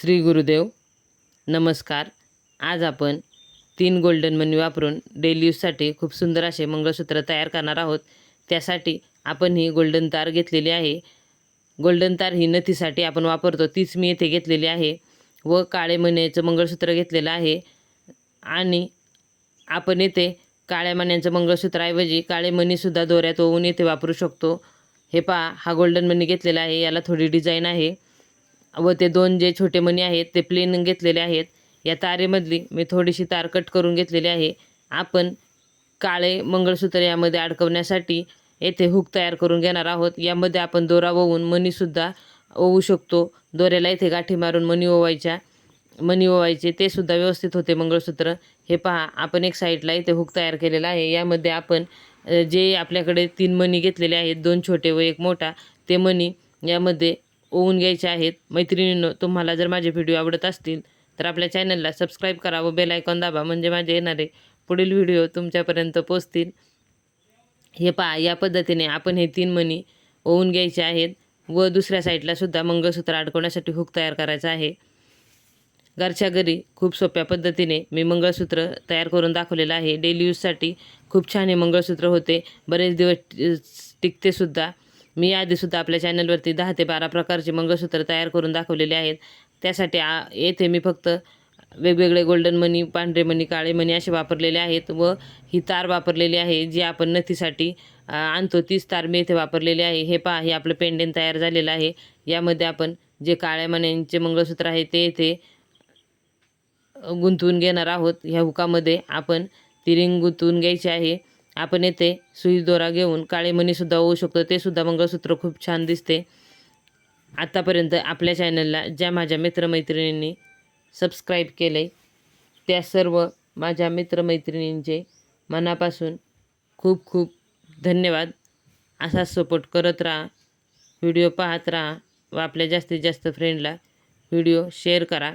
श्री गुरुदेव नमस्कार. आज आपण तीन गोल्डन मनी वापरून डेली यूजसाठी खूप सुंदर असे मंगळसूत्र तयार करणार आहोत. त्यासाठी आपण ही गोल्डन तार घेतलेली आहे. गोल्डन तार ही नथीसाठी आपण वापरतो तीच मी येथे घेतलेली आहे व काळे मण्याचं मंगळसूत्र घेतलेलं आहे. आणि आपण येथे काळ्या मण्यांचं मंगळसूत्राऐवजी काळे मणीसुद्धा दोऱ्यात ओवून येथे वापरू शकतो. हे पहा हा गोल्डन मनी घेतलेला आहे याला थोडी डिझाईन आहे. व ते दोन जे छोटे मणी आहेत ते प्लेन घेतलेले आहेत. या तारेमधली मी थोडीशी तार कट करून घेतलेली आहे. आपण काळे मंगळसूत्र यामध्ये अडकवण्यासाठी येथे हुक तयार करून घेणार आहोत. यामध्ये आपण दोरा ओवून मणीसुद्धा ओवू शकतो. दोऱ्याला इथे गाठी मारून मणी ओवायच्या. मणी ओवायचे ते सुद्धा व्यवस्थित होते मंगळसूत्र. हे पहा आपण एक साईडला इथे हुक तयार केलेला आहे. यामध्ये आपण जे आपल्याकडे तीन मणी घेतलेले आहेत दोन छोटे व एक मोठा ते मणी यामध्ये ओवून घ्यायचे आहेत. मैत्रिणींनो तुम्हाला जर माझे व्हिडिओ आवडत असतील तर आपल्या चॅनलला सबस्क्राईब करा व बेलायकॉन दाबा म्हणजे माझे येणारे पुढील व्हिडिओ तुमच्यापर्यंत पोचतील हे पहा या पद्धतीने आपण हे तीन मणी ओवून घ्यायचे आहेत व दुसऱ्या साईडला सुद्धा मंगळसूत्र अडकवण्यासाठी हुक तयार करायचा आहे. घरच्या घरी खूप सोप्या पद्धतीने मी मंगळसूत्र तयार करून दाखवलेलं आहे. डेली यूजसाठी खूप छान हे मंगळसूत्र होते. बरेच दिवस टिकतेसुद्धा टिकते सुद्धा मी आधीसुद्धा आपल्या चॅनलवरती दहा ते बारा प्रकारचे मंगळसूत्र तयार करून दाखवलेले आहेत. त्यासाठी आ येथे मी फक्त वेगवेगळे गोल्डन मनी पांढरे मणी काळे मनी असे वापरलेले आहेत व ही तार वापरलेली आहे जी आपण नथीसाठी आणतो. तीच तार मी इथे वापरलेली आहे. हे पहा हे आपलं पेंडेन तयार झालेलं आहे. यामध्ये आपण जे काळ्या मण्यांचे मंगळसूत्र आहे ते इथे गुंतवून घेणार आहोत. ह्या हुकामध्ये आपण ती रिंग गुंतवून घ्यायची आहे. आपण येथे सुई दोरा घेऊन काळेमणीसुद्धा होऊ शकतो. ते सुद्धा मंगळसूत्र खूप छान दिसते. आत्तापर्यंत आपल्या चॅनलला ज्या माझ्या मित्रमैत्रिणींनी सबस्क्राईब केले त्या सर्व माझ्या मित्रमैत्रिणींचे मनापासून खूप खूप धन्यवाद. असा सपोर्ट करत राहा. व्हिडिओ पाहत राहा व आपल्या जास्तीत जास्त फ्रेंडला व्हिडिओ शेअर करा.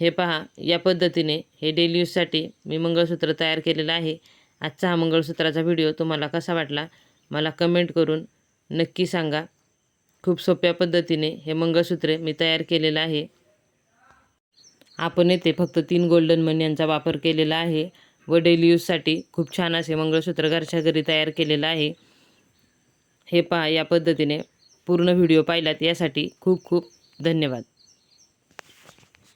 हे पहा या पद्धतीने हे डेली यूजसाठी मी मंगळसूत्र तयार केलेलं आहे. आजचा हा मंगळसूत्राचा व्हिडिओ तुम्हाला कसा वाटला मला कमेंट करून नक्की सांगा. खूप सोप्या पद्धतीने हे मंगळसूत्रे मी तयार केलेलं आहे. आपण येथे फक्त तीन गोल्डन मनी यांचा वापर केलेला आहे व डेली यूजसाठी खूप छान असे मंगळसूत्र घरच्या घरी तयार केलेलं आहे. हे पहा या पद्धतीने पूर्ण व्हिडिओ पाहिलात यासाठी खूप खूप धन्यवाद.